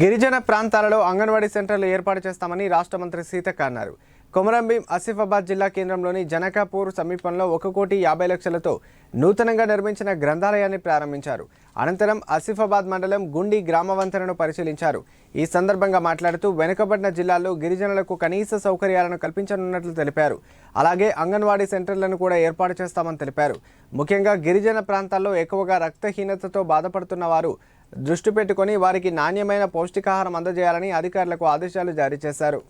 గిరిజన ప్రాంతాలలో అంగన్వాడీ సెంటర్లు ఏర్పాటు చేస్తామని రాష్ట్ర మంత్రి సీతక్క అన్నారు. కొమరంభీం ఆసిఫాబాద్ జిల్లా కేంద్రంలోని జనకాపూర్ సమీపంలో ఒక కోటి యాభై లక్షలతో నూతనంగా నిర్మించిన గ్రంథాలయాన్ని ప్రారంభించారు. అనంతరం ఆసిఫాబాద్ మండలం గుండి గ్రామవంతరను పరిశీలించారు. ఈ సందర్భంగా మాట్లాడుతూ వెనుకబడిన జిల్లాల్లో గిరిజనులకు కనీస సౌకర్యాలను కల్పించనున్నట్లు తెలిపారు. అలాగే అంగన్వాడీ సెంటర్లను కూడా ఏర్పాటు చేస్తామని తెలిపారు. ముఖ్యంగా గిరిజన ప్రాంతాల్లో ఎక్కువగా రక్తహీనతతో బాధపడుతున్న వారు దృష్టి పెట్టుకొని వారికి నాణ్యమైన పౌష్టికాహారం అందజేయాలని అధికారులకు ఆదేశాలు జారీ చేశారు.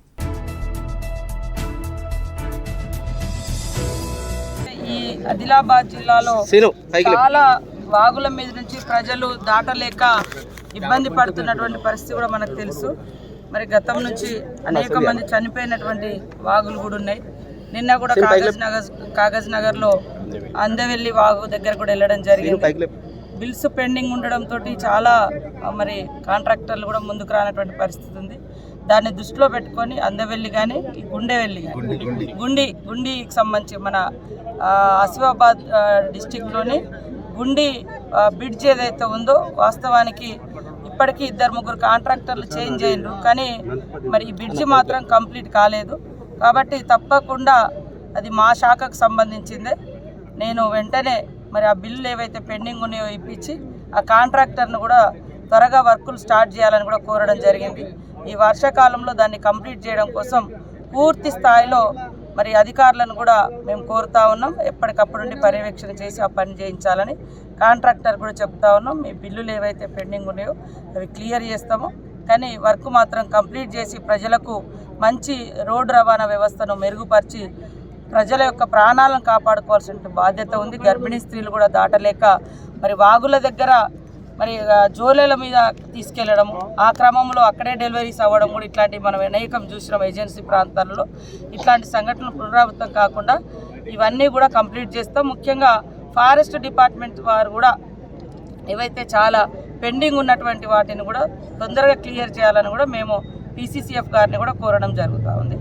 ఆదిలాబాద్ జిల్లాలో చాలా వాగుల మీద నుంచి ప్రజలు దాటలేక ఇబ్బంది పడుతున్నటువంటి పరిస్థితి కూడా మనకు తెలుసు. మరి గతం నుంచి అనేక మంది చనిపోయినటువంటి వాగులు కూడా ఉన్నాయి. నిన్న కూడా కాగజ్ నగర్ కాగజ్ నగర్లో అందవెల్లి వాగు దగ్గర కూడా వెళ్ళడం జరిగింది. బిల్స్ పెండింగ్ ఉండడంతో చాలా మరి కాంట్రాక్టర్లు కూడా ముందుకు రానటువంటి పరిస్థితి ఉంది. దాన్ని దృష్టిలో పెట్టుకొని అందవెల్లి కానీ ఈ గుండెవెల్లి కానీ గుండి గుండికి సంబంధించి మన ఆసిఫాబాద్ డిస్టిక్లోని గుండి బ్రిడ్జ్ ఏదైతే ఉందో వాస్తవానికి ఇప్పటికీ ఇద్దరు ముగ్గురు కాంట్రాక్టర్లు చేంజ్ అయ్యారు కానీ మరి ఈ బ్రిడ్జ్ మాత్రం కంప్లీట్ కాలేదు. కాబట్టి తప్పకుండా అది మా శాఖకు సంబంధించిందే. నేను వెంటనే మరి ఆ బిల్లులు ఏవైతే పెండింగ్ ఉన్నాయో ఇప్పించి ఆ కాంట్రాక్టర్ను కూడా త్వరగా వర్కులు స్టార్ట్ చేయాలని కూడా కోరడం జరిగింది. ఈ వర్షాకాలంలో దాన్ని కంప్లీట్ చేయడం కోసం పూర్తి స్థాయిలో మరి అధికారులను కూడా మేము కోరుతా ఉన్నాం. ఎప్పటికప్పుడు నుండి పర్యవేక్షణ చేసి ఆ పని చేయించాలని కాంట్రాక్టర్ కూడా చెప్తా ఉన్నాం. మీ బిల్లులు ఏవైతే పెండింగ్ ఉన్నాయో అవి క్లియర్ చేస్తాము. కానీ వర్క్ మాత్రం కంప్లీట్ చేసి ప్రజలకు మంచి రోడ్డు రవాణా వ్యవస్థను మెరుగుపరిచి ప్రజల యొక్క ప్రాణాలను కాపాడుకోవాల్సిన బాధ్యత ఉంది. గర్భిణీ స్త్రీలు కూడా దాటలేక మరి వాగుల దగ్గర మరి జోలేల మీద తీసుకెళ్ళడం ఆ క్రమంలో అక్కడే డెలివరీస్ అవ్వడం కూడా ఇట్లాంటివి మనం అనేకం చూసినాం ఏజెన్సీ ప్రాంతాల్లో. ఇట్లాంటి సంఘటనలు పునరావృతం కాకుండా ఇవన్నీ కూడా కంప్లీట్ చేస్తాం. ముఖ్యంగా ఫారెస్ట్ డిపార్ట్మెంట్ వారు కూడా ఏవైతే చాలా పెండింగ్ ఉన్నటువంటి వాటిని కూడా తొందరగా క్లియర్ చేయాలని కూడా మేము పీసీసీఎఫ్ గారిని కూడా కోరడం జరుగుతూ ఉంది.